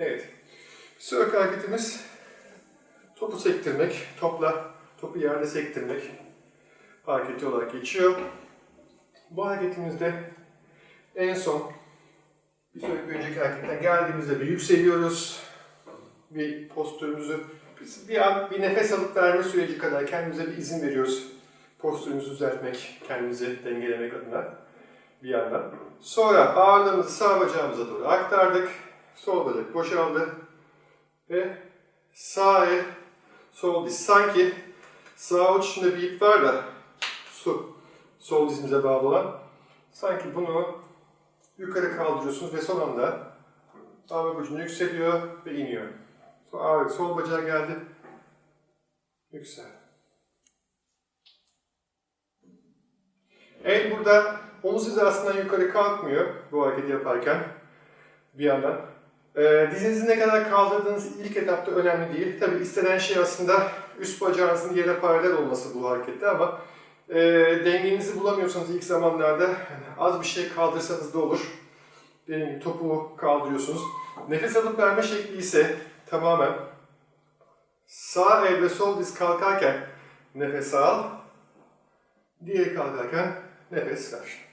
Evet. Sonraki hareketimiz topu sektirmek. Topla topu yerde sektirmek hareketi olarak geçiyor. Bu hareketimizde en son bir sonraki önceki hareketten geldiğimizde bir yükseliyoruz. Bir postürümüzü bir an bir nefes alıp verme süreci kadar kendimize bir izin veriyoruz. Postürümüzü düzeltmek, kendimizi dengelemek adına bir yandan. Sonra ağırlığımızı sağ bacağımıza doğru aktardık. Sol bacak boşaldı. Ve sağ el, sol diz. Sanki sağ içinde bir ip var da su, sol dizimize bağlı olan. Sanki bunu yukarı kaldırıyorsunuz ve son anda parmak ucunu yükseliyor ve iniyor. Ağırlık sol bacağa geldi. Yüksel. El burada omuz hizasından yukarı kalkmıyor bu hareketi yaparken bir yandan. Ee, dizinizi ne kadar kaldırdığınız ilk etapta önemli değil. Tabi istenen şey aslında üst bacağınızın yere paralel olması bu harekette ama e, dengenizi bulamıyorsanız ilk zamanlarda hani az bir şey kaldırsanız da olur. Dediğim gibi topu kaldırıyorsunuz. Nefes alıp verme şekli ise tamamen sağ el ve sol diz kalkarken nefes al, diğeri kalkarken nefes ver.